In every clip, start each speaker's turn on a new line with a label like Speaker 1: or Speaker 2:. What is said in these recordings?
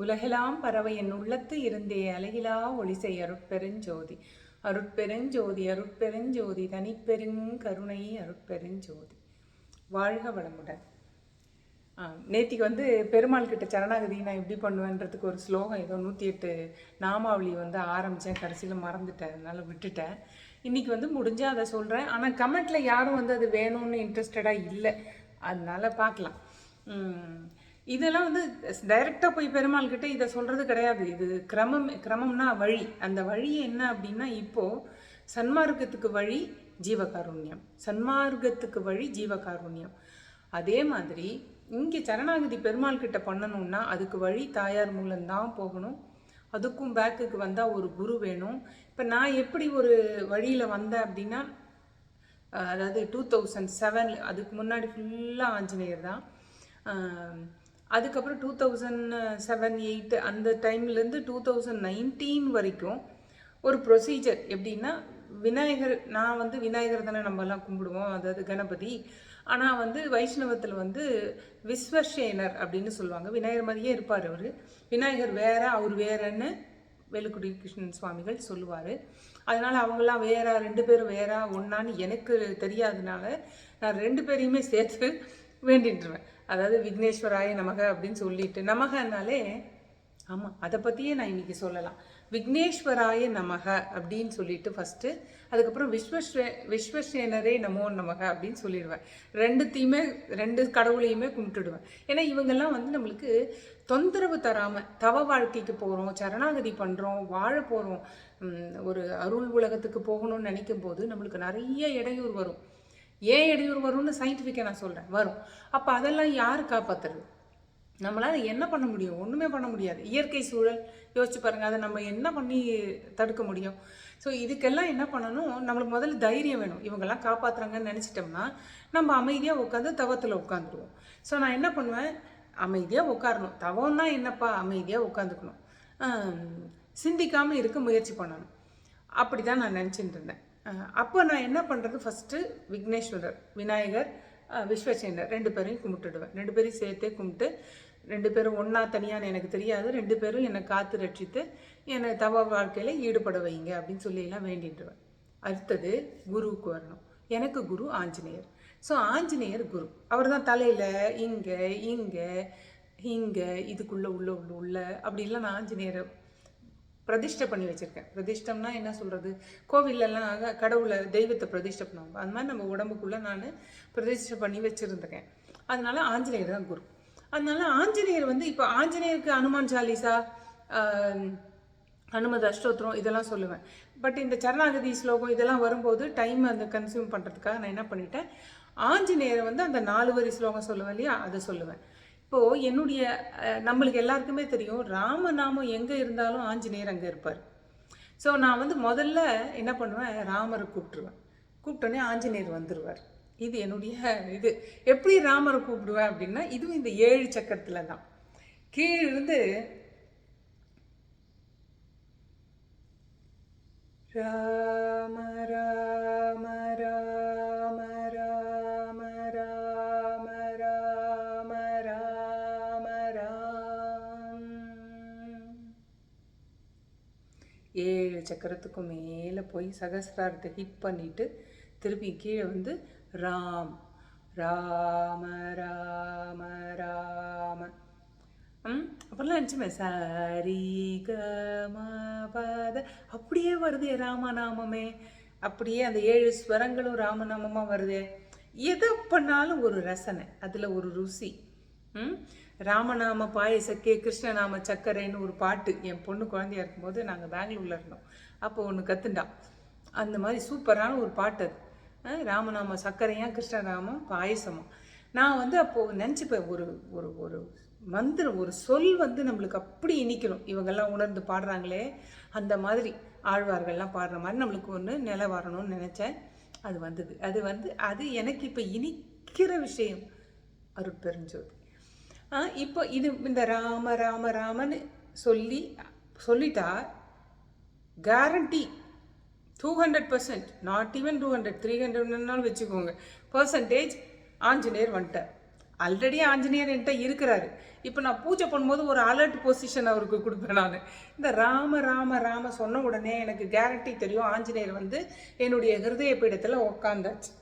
Speaker 1: உலகெலாம் பறவை என் உள்ளத்து இருந்தே அழகிலா ஒளிசை அருட்பெருஞ்சோதி. அருட்பெருஞ்சோதி அருட்பெருஞ்சோதி தனிப்பெருங்கருணை அருட்பெருஞ்சோதி. வாழ்க வளமுடன். ஆ, நேத்திக்கு வந்து பெருமாள் கிட்ட சரணாகதி நான் எப்படி பண்ணுவேன்றதுக்கு ஒரு ஸ்லோகம் ஏதோ நூற்றி எட்டு நாமாவளி வந்து ஆரம்பித்தேன் கடைசியில் மறந்துட்டேன். அதனால் விட்டுட்டேன். இன்றைக்கி வந்து முடிஞ்சால் அதை சொல்கிறேன் ஆனால் கமெண்ட்டில் யாரும் வந்து அது வேணும்னு இன்ட்ரெஸ்டடாக இல்லை. அதனால் பார்க்கலாம். இதெல்லாம் வந்து டைரெக்டாக போய் பெருமாள் கிட்ட இதை சொல்கிறது கிடையாது. இது கிரமம் கிரமம்னா வழி. அந்த வழி என்ன அப்படின்னா இப்போது சன்மார்க்கத்துக்கு வழி ஜீவகாருண்யம். சன்மார்க்கத்துக்கு வழி ஜீவகாருண்யம். அதே மாதிரி இங்கே சரணாகதி பெருமாள் கிட்ட பண்ணணும்னா அதுக்கு வழி தாயார் மூலம்தான் போகணும். அதுக்கும் பேக்குக்கு வந்தால் ஒரு குரு வேணும். இப்போ நான் எப்படி ஒரு வழியில் வந்தேன் அப்படின்னா அதாவது டூ தௌசண்ட் செவன் அதுக்கு முன்னாடி ஃபுல்லாக ஆஞ்சநேயர் தான். அதுக்கப்புறம் டூ தௌசண்ட் செவன் எயிட் அந்த டைம்லேருந்து டூ தௌசண்ட் நைன்டீன் வரைக்கும் ஒரு ப்ரொசீஜர் எப்படின்னா விநாயகர் நான் வந்து விநாயகர் தானே நம்மலாம் கும்பிடுவோம் அதாவது கணபதி. ஆனால் வந்து வைஷ்ணவத்தில் வந்து விஸ்வசேனர் அப்படின்னு சொல்லுவாங்க. விநாயகர் மாதிரியே இருப்பார் அவர். விநாயகர் வேற அவர் வேறன்னு வேலுக்குடி கிருஷ்ணன் சுவாமிகள் சொல்லுவார். அதனால் அவங்களாம் வேறா ரெண்டு பேரும் வேறா ஒன்றான்னு எனக்கு தெரியாதனால நான் ரெண்டு பேரையுமே சேர்த்து வேண்டிட்டுருவேன் அதாவது விக்னேஸ்வராய நமக அப்படின்னு சொல்லிட்டு நமகனாலே ஆமாம் அதை பற்றியே நான் இன்றைக்கி சொல்லலாம். விக்னேஸ்வராய நமக அப்படின்னு சொல்லிட்டு ஃபஸ்ட்டு அதுக்கப்புறம் விஸ்வஸ்வே விஸ்வசேனரே நமோ நமக அப்படின்னு சொல்லிடுவேன். ரெண்டுத்தையுமே ரெண்டு கடவுளையுமே கும்பிட்டுடுவேன். ஏன்னா இவங்கெல்லாம் வந்து நம்மளுக்கு தொந்தரவு தராமல் தவ வாழ்க்கைக்கு போகிறோம் சரணாகதி பண்ணுறோம் வாழ போகிறோம் ஒரு அருள் உலகத்துக்கு போகணும்னு நினைக்கும் போது நம்மளுக்கு நிறைய இடையூறு வரும். ஏன் இடையூறு வரும்னு சயின்டிஃபிக்காக நான் சொல்கிறேன் வரும். அப்போ அதெல்லாம் யார் காப்பாற்றுறது நம்மளால் என்ன பண்ண முடியும்? ஒன்றுமே பண்ண முடியாது. இயற்கை சூழல் யோசிச்சு பாருங்கள் அதை நம்ம என்ன பண்ணி தடுக்க முடியும்? ஸோ இதுக்கெல்லாம் என்ன பண்ணணும்? நம்மளுக்கு முதல்ல தைரியம் வேணும். இவங்கெல்லாம் காப்பாற்றுறாங்கன்னு நினச்சிட்டோம்னா நம்ம அமைதியாக உட்காந்து தவத்தில் உட்காந்துருவோம் ஸோ நான் என்ன பண்ணுவேன்? அமைதியாக உட்காரணும். தவம்னா என்னப்பா? அமைதியாக உட்காந்துக்கணும் சிந்திக்காமல் இருக்க முயற்சி பண்ணணும். அப்படி தான் நான் நினச்சிட்டு இருந்தேன். அப்போ நான் என்ன பண்ணுறது ஃபஸ்ட்டு விக்னேஸ்வரர் விநாயகர் விஸ்வசேனர் ரெண்டு பேரையும் கும்பிட்டுடுவேன். ரெண்டு பேரையும் சேர்த்தே கும்பிட்டு ரெண்டு பேரும் ஒன்றா தனியான்னு எனக்கு தெரியாது. ரெண்டு பேரும் என்னை காத்து ரட்சித்து என்னை தவ வாழ்க்கையில் ஈடுபட வைங்க அப்படின்னு சொல்லியெல்லாம் வேண்டிட்டுருவேன் அடுத்தது குருவுக்கு வரணும். எனக்கு குரு ஆஞ்சநேயர். ஸோ ஆஞ்சநேயர் குரு. அவர் தான் தலையில் இங்கே இங்கே இங்கே இதுக்குள்ளே உள்ள உள்ள உள்ள அப்படிலாம் நான் ஆஞ்சநேயரை பிரதிஷ்டை பண்ணி வச்சுருக்கேன். பிரதிஷ்டம்னா என்ன சொல்கிறது கோவிலெல்லாம் ஆக கடவுளை தெய்வத்தை பிரதிஷ்டை பண்ணுவாங்க. அந்த மாதிரி நம்ம உடம்புக்குள்ளே நான் பிரதிஷ்டை பண்ணி வச்சுருந்துருக்கேன். அதனால ஆஞ்சநேயர் தான் குரு. அதனால ஆஞ்சநேயர் வந்து இப்போ ஆஞ்சநேயருக்கு அனுமான் சாலிசா ஆஹ், அனுமத அஷ்டோத்திரம் இதெல்லாம் சொல்லுவேன். பட் இந்த சரணாகதி ஸ்லோகம் இதெல்லாம் வரும்போது டைம் அந்த கன்சியூம் பண்ணுறதுக்காக நான் என்ன பண்ணிட்டேன்? ஆஞ்சநேயரை வந்து அந்த நாலு வரி ஸ்லோகம் சொல்லுவேன் இல்லையா? அதை சொல்லுவேன். இப்போது என்னுடைய நம்மளுக்கு எல்லாருக்குமே தெரியும் ராமநாமம் எங்கே இருந்தாலும் ஆஞ்சநேயர் அங்கே இருப்பார். ஸோ நான் வந்து முதல்ல என்ன பண்ணுவேன் ராமரை கூப்பிட்டுருவேன். கூப்பிட்டோன்னே ஆஞ்சநேயர் வந்துடுவார் இது என்னுடைய இது. எப்படி ராமரை கூப்பிடுவேன் அப்படின்னா இதுவும் இந்த ஏழு சக்கரத்தில் தான். கீழிருந்து ரா ஏழு மேலே போய் சகசிராரத்தை ஹிட் பண்ணிட்டு திருப்பி கீழே வந்து ராம். ராம ராம ராம. ம் அப்புறம்லாம் நினச்சுமே சாரி கம அப்படியே வருதே ராமநாமமே. அப்படியே அந்த ஏழு ஸ்வரங்களும் ராமநாமமாக வருதே. எதை பண்ணாலும் ஒரு ரசனை அதில் ஒரு ருசி. ம் ராமநாம பாயசக்கே கிருஷ்ணநாம சக்கரைன்னு ஒரு பாட்டு என் பொண்ணு குழந்தையா இருக்கும்போது நாங்கள் பெங்களூரில் இருந்தோம். அப்போ ஒன்று கத்துண்டா. அந்த மாதிரி சூப்பரான ஒரு பாட்டு அது. ராமநாம சக்கரையா கிருஷ்ணராமம் பாயசமா. நான் வந்து அப்போது நினச்சிப்பேன் ஒரு ஒரு ஒரு மந்திரம் ஒரு சொல் வந்து நம்மளுக்கு அப்படி இனிக்கணும். இவங்கெல்லாம் உணர்ந்து பாடுறாங்களே அந்த மாதிரி ஆழ்வார்கள்லாம் பாடுற மாதிரி நம்மளுக்கு ஒன்று நிலை வரணும்னு நினச்சேன். அது வந்தது. அது வந்து அது எனக்கு இப்போ இனிக்கிற விஷயம் அருட்பெருஞ்சோதி. ஆ, இப்போ இது இந்த ராம ராம ராமன்னு சொல்லி சொல்லிட்டா guarantee two hundred percent not even two hundred three ஹண்ட்ரட்னாலும் வச்சுக்கோங்க. பர்சன்டேஜ் ஆஞ்சநேயர் வந்துட்டார். ஆல்ரெடி ஆஞ்சநேயர் என்கிட்ட இருக்கிறாரு. இப்போ நான் பூஜை பண்ணும்போது ஒரு அலர்ட் பொசிஷன் அவருக்கு கொடுப்பேன் நான். இந்த ராம ராம ராம சொன்ன உடனே எனக்கு கேரண்டி தெரியும். ஆஞ்சநேயர் வந்து என்னுடைய ஹிருதய பீடத்தில் உக்காந்தாச்சு.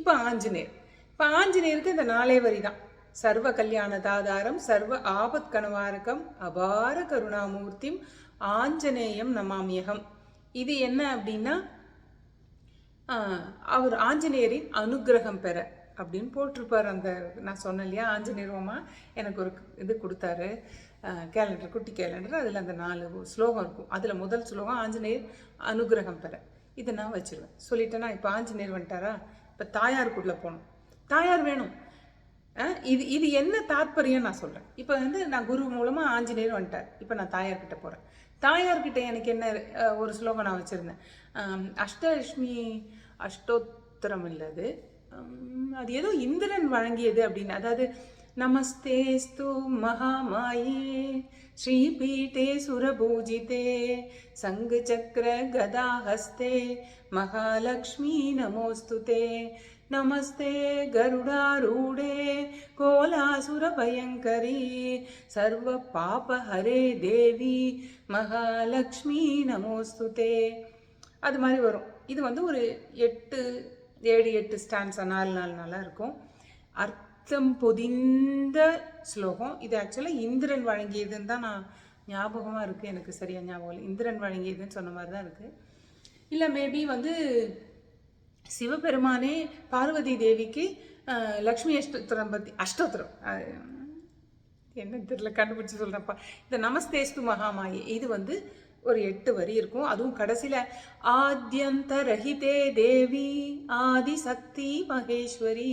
Speaker 1: இப்போ ஆஞ்சநேயர். இப்போ ஆஞ்சநேயருக்கு இந்த நாளே வரி தான் சர்வ கல்யாண தாதாரம் சர்வ ஆபத் கணவாரகம் அபார கருணாமூர்த்திம் ஆஞ்சநேயம் நமாமியகம். இது என்ன அப்படின்னா அவர் ஆஞ்சநேயரின் அனுக்கிரகம் பெற அப்படின்னு போட்டிருப்பார் அந்த நான் சொன்னேன் இல்லையா ஆஞ்சநேயர்வமா எனக்கு ஒரு இது கொடுத்தாரு. கேலண்டர் குட்டி கேலண்டர் அதில் அந்த நாலு ஸ்லோகம் இருக்கும். அதில் முதல் ஸ்லோகம் ஆஞ்சநேயர் அனுக்கிரகம் பெற. இதை நான் வச்சுருவேன். சொல்லிட்டேன்னா இப்போ ஆஞ்சநேயர் வந்துட்டாரா? இப்போ தாயார் தாயாருக்குள்ளே போகணும். தாயார் வேணும். இது இது என்ன தாத்பரியம் நான் சொல்கிறேன் இப்போ வந்து நான் குரு மூலமாக ஆஞ்சநேயர் வந்துட்டேன் இப்போ நான் தாயார்கிட்ட போகிறேன் தாயார்கிட்ட எனக்கு என்ன ஒரு ஸ்லோகம் நான் வச்சுருந்தேன். அஷ்டலட்சுமி அஷ்டோத்திரம் இல்லது. அது ஏதோ இந்திரன் வழங்கியது அப்படின்னு. அதாவது நமஸ்தேஸ்து மகாமாயே ஸ்ரீபீட்டே சுரபூஜிதே சங்கு சக்கர கதாஹஸ்தே மகாலக்ஷ்மி நமோஸ்துதே நமஸ்தே கருடாரூடே கோலாசுரபயங்கரி சர்வ பாபஹரே தேவி மகாலக்ஷ்மி நமோஸ்துதே. அது மாதிரி வரும். இது வந்து ஒரு எட்டு ஏழு எட்டு ஸ்டாண்ட்ஸ் நாலு நாலு நாளாக இருக்கும். அர்த்தம் பொதிந்த ஸ்லோகம். இது ஆக்சுவலாக இந்திரன் வழங்கியதுன்னு தான் நான் ஞாபகமாக இருக்குது எனக்கு சரியா ஞாபகம் இல்லை. இந்திரன் வழங்கியதுன்னு சொன்ன மாதிரி தான் இருக்குது இல்லை மேபி வந்து சிவபெருமானே பார்வதி தேவிக்கு லக்ஷ்மி அஷ்டோத்திரம் பற்றி அஷ்டோத்திரம். என்ன தெரியல கண்டுபிடிச்சி சொல்கிறப்பா இந்த நமஸ்தேஸ்து மகாமாயி இது வந்து ஒரு எட்டு வரி இருக்கும். அதுவும் கடைசியில் ஆத்யந்த ரஹிதே தேவி ஆதி சக்தி மகேஸ்வரி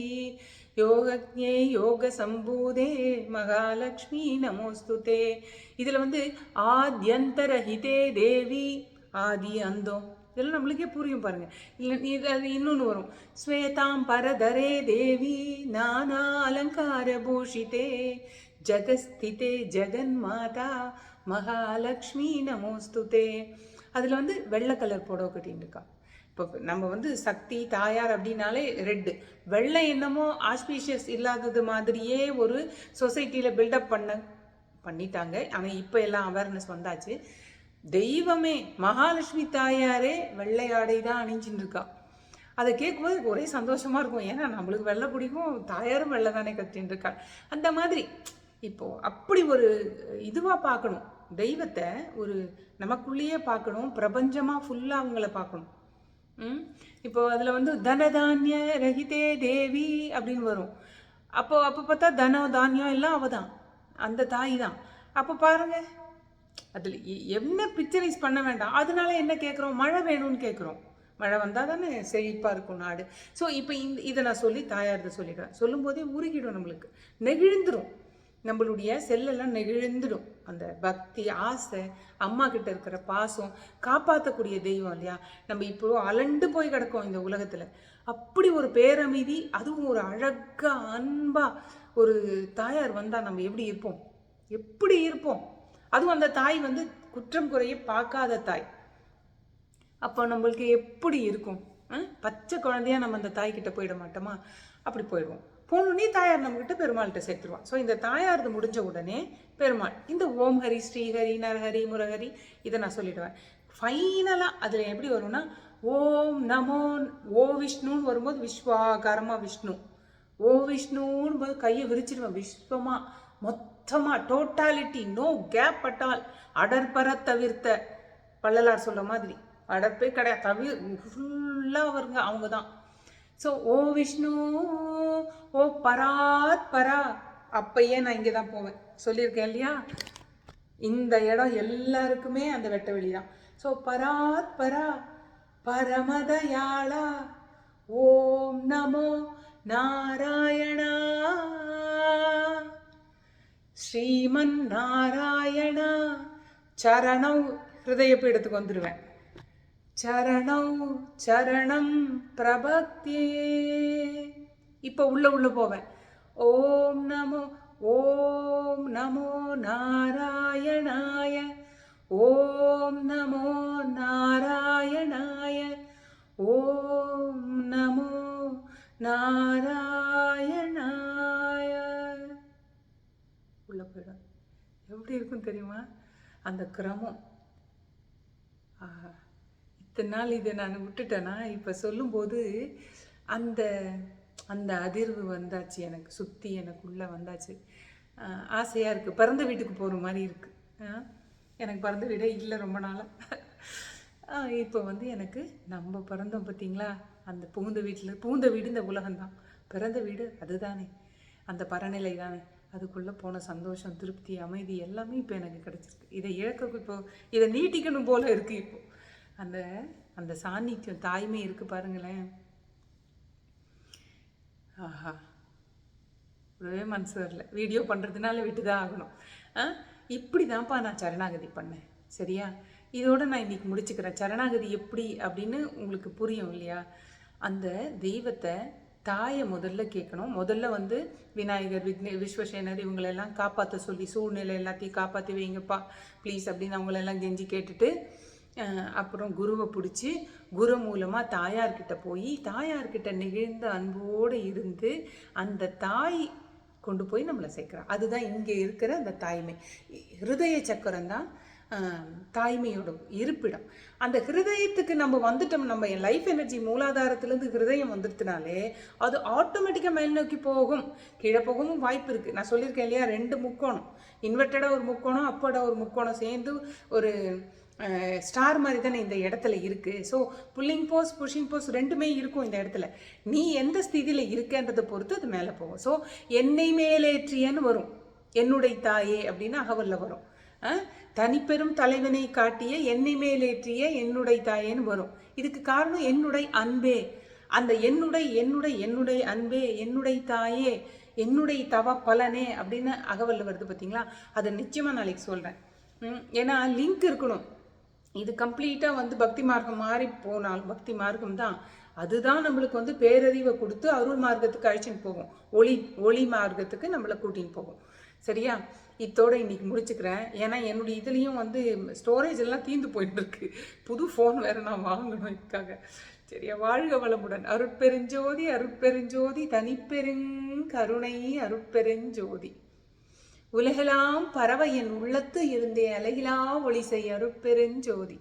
Speaker 1: யோகஜே யோக சம்பூதே மகாலட்சுமி நமோஸ்துதே. இதில் வந்து ஆத்யந்த ரஹிதே தேவி ஆதி அந்தம் இதெல்லாம் நம்மளுக்கே புரியும் பாருங்க. இல்லை இது அது இன்னொன்று வரும். ஸ்வேதாம் பரதரே தேவி நானா அலங்கார பூஷிதே ஜகஸ்திதே ஜெகன்மாதா மகாலக்ஷ்மி நமோஸ்துதே. அதில் வந்து வெள்ளை கலர் புடவை கட்டின்னு இருக்கா இப்போ நம்ம வந்து சக்தி தாயார் அப்படின்னாலே ரெட்டு. வெள்ளை என்னமோ ஆஸ்பீஷியஸ் இல்லாதது மாதிரியே ஒரு சொசைட்டியில் பில்டப் பண்ண பண்ணிட்டாங்க. ஆனால் இப்போ எல்லாம் அவேர்னஸ் வந்தாச்சு. தெய்வமே மகாலட்சுமி தாயாரே வெள்ளை ஆடை தான் அணிஞ்சின்னு இருக்கா. அதை கேட்கும்போது ஒரே சந்தோஷமாக இருக்கும். ஏன்னா நம்மளுக்கு வெள்ளை பிடிக்கும் தாயாரும் வெள்ளை தானே கட்டின்னு இருக்காள் அந்த மாதிரி இப்போது அப்படி ஒரு இதுவாக பார்க்கணும். தெய்வத்தை ஒரு நமக்குள்ளேயே பார்க்கணும். பிரபஞ்சமாக ஃபுல்லாக அவங்கள பார்க்கணும். ம்? இப்போ அதில் வந்து தனதானிய ரஹிதே தேவி அப்படின்னு வரும். அப்போ அப்போ பார்த்தா தனம் தானியம் எல்லாம் அவ தான் அந்த தாய் தான். அப்போ பாருங்க அதில் என்ன பிக்சரைஸ் பண்ண வேண்டாம். அதனால என்ன கேட்குறோம் மழை வேணும்னு கேட்குறோம் மழை வந்தால் தானே செழிப்பாக இருக்கும் நாடு. ஸோ இப்போ இந்த இதை நான் சொல்லி தாயார்கிட்ட சொல்லும் சொல்லும்போதே உருகிடும் நம்மளுக்கு. நெகிழ்ந்துடும் நம்மளுடைய செல்லெல்லாம் நெகிழ்ந்துடும். அந்த பக்தி ஆசை அம்மா கிட்ட இருக்கிற பாசம் காப்பாற்றக்கூடிய தெய்வம் இல்லையா? நம்ம இப்போ அலண்டு போய் கிடக்கோம் இந்த உலகத்தில். அப்படி ஒரு பேரமைதி அதுவும் ஒரு அழகா அன்பா ஒரு தாயார் வந்தால் நம்ம எப்படி இருப்போம்? எப்படி இருப்போம்? அதுவும் அந்த தாய் வந்து குற்றம் குறைய பார்க்காத தாய். அப்போ நம்மளுக்கு எப்படி இருக்கும்? பச்சை குழந்தையா நம்ம அந்த தாய்கிட்ட போயிட மாட்டோமா? அப்படி போயிடுவோம். போனோடனே தாயார் நம்மகிட்ட பெருமாள்கிட்ட சேர்த்துருவான். ஸோ இந்த தாயார்து முடிஞ்ச உடனே பெருமாள் இந்த ஓம் ஹரி ஸ்ரீஹரி நரஹரி முரஹரி இதை நான் சொல்லிடுவேன். ஃபைனலாக அதில் எப்படி வரும்னா ஓம் நமோ ஓ விஷ்ணுன்னு வரும்போது விஸ்வாகரமாக விஷ்ணு. ஓ விஷ்ணுன்னு போது கையை விரிச்சிடுவேன். விஸ்வமாக மொத்த மொத்தமாக டோட்டாலிட்டி நோ கேப் அட்டால் அடற்பற தவிர்த்த பள்ளலார் சொல்ல மாதிரி. அடற்பே கிடையாது. தவிர ஃபுல்லாக வருங்க அவங்க தான். ஸோ ஓ விஷ்ணு ஓ பராத் பரா அப்பயே நான் இங்கே தான் போவேன். சொல்லியிருக்கேன் இல்லையா? இந்த இடம் எல்லாருக்குமே அந்த வெட்ட வெளி தான். ஸோ பராத் பரா பரமதயாளா. ஓம் நமோ நாராயணா. ஸ்ரீமன் நாராயணா சரணம் ஹிருதயப்பீடத்துக்கு வந்துடுவேன் சரணம் சரணம் பிரபக்தியே இப்போ உள்ள உள்ள போவேன். ஓம் நமோ ஓம் நமோ நாராயணாய. ஓம் நமோ நாராயண அந்த கிரமம். ஆஹா இத்தனை நாள் இதை நான் விட்டுட்டேன்னா இப்போ சொல்லும்போது அந்த அந்த அதிர்வு வந்தாச்சு எனக்கு சுற்றி எனக்குள்ளே வந்தாச்சு. ஆசையாக இருக்குது பிறந்த வீட்டுக்கு போகிற மாதிரி இருக்குது எனக்கு பிறந்த வீடே இல்லை ரொம்ப நாளாக இப்போ வந்து எனக்கு நம்ம பிறந்தோம் பார்த்தீங்களா அந்த புகுந்த வீட்டில் புகுந்த வீடு இந்த உலகம்தான். பிறந்த வீடு அதுதானே. அந்த பரநிலை தானே. அதுக்குள்ளே போன சந்தோஷம் திருப்தி அமைதி எல்லாமே இப்போ எனக்கு கிடச்சிருக்கு. இதை இழக்க இப்போ இதை நீட்டிக்கணும் போல் இருக்குது இப்போ. அந்த அந்த சாநித்தியம் தாய்மை இருக்குது பாருங்களேன். ஆஹா. ஒரே மனசு வரல. வீடியோ பண்ணுறதுனால விட்டு தான் ஆகணும். ஆ? இப்படி தான்ப்பா நான் சரணாகதி பண்ணேன். சரியா? இதோட நான் இன்னைக்கு முடிச்சுக்கிறேன். சரணாகதி எப்படி அப்படின்னு உங்களுக்கு புரியும் இல்லையா? அந்த தெய்வத்தை தாயை முதல்ல கேட்கணும். முதல்ல வந்து விநாயகர் விக்னே விஸ்வசேனர் இவங்களெல்லாம் காப்பாற்ற சொல்லி சூழ்நிலை எல்லாத்தையும் காப்பாற்றி வைங்கப்பா ப்ளீஸ் அப்படின்னு அவங்களெல்லாம் கெஞ்சி கேட்டுட்டு அப்புறம் குருவை பிடிச்சி குரு மூலமாக தாயார்கிட்ட போய் தாயார்கிட்ட நெகிழ்ந்த அன்போடு இருந்து அந்த தாய் கொண்டு போய் நம்மளை சேர்க்குறான் அதுதான் இங்கே இருக்கிற அந்த தாய்மை. ஹிருதய சக்கரம் தான் தாய்மையோட இருப்பிடம். அந்த ஹிருதயத்துக்கு நம்ம வந்துட்டோம் நம்ம என் லைஃப் எனர்ஜி மூலாதாரத்திலேருந்து ஹிருதயம் வந்துடுத்துனாலே அது ஆட்டோமேட்டிக்காக மேல் நோக்கி போகும். கீழே போகவும் வாய்ப்பு இருக்குது நான் சொல்லியிருக்கேன் இல்லையா? ரெண்டு முக்கோணம். இன்வெர்டடாக ஒரு முக்கோணம் அப்படா ஒரு முக்கோணம் சேர்ந்து ஒரு ஸ்டார் மாதிரி தானே இந்த இடத்துல இருக்குது so pulling pose pushing pose ரெண்டுமே இருக்கும் இந்த இடத்துல. நீ எந்த ஸ்திதியில் இருக்கன்றதை பொறுத்து அது மேலே போகும். ஸோ என்னை மேலேற்றியன்னு வரும். என்னுடைய தாயே அப்படின்னு அகவலில் வரும். ஆ தனிப்பெரும் தலைவனை காட்டிய என்னை மேலேற்றிய என்னுடைய தாயேன்னு வரும். இதுக்கு காரணம் என்னுடைய அன்பே. அந்த என்னுடைய என்னுடைய என்னுடைய அன்பே என்னுடைய தாயே என்னுடைய தவ பலனே அப்படின்னு அகவல்ல வருது பார்த்தீங்களா அதை நிச்சயமாக நாளைக்கு சொல்கிறேன் ஏன்னா லிங்க் இருக்கணும். இது கம்ப்ளீட்டாக வந்து பக்தி மார்க்கம் மாறி போனால் பக்தி மார்க்கம் தான் அதுதான் நம்மளுக்கு வந்து பேரறிவை கொடுத்து அருள் மார்க்கத்துக்கு அழைச்சின்னு போகும். ஒளி ஒளி மார்க்கத்துக்கு நம்மளை கூட்டின்னு போகும். சரியா? இத்தோட இன்னைக்கு முடிச்சுக்கிறேன். ஏன்னா என்னுடைய இதுலேயும் வந்து ஸ்டோரேஜ் எல்லாம் தீந்து போயிட்டு இருக்கு புது ஃபோன் வேற நான் வாங்கணும் இதுக்காக. சரியா? வாழ்க வளமுடன். அருட்பெருஞ்சோதி அருட்பெருஞ்சோதி தனிப்பெருங்கருணை அருட்பெருஞ்சோதி. உலகெல்லாம் பறவை என் உள்ளத்து இருந்தே அலகிலா ஒளி செய் அருட்பெருஞ்சோதி.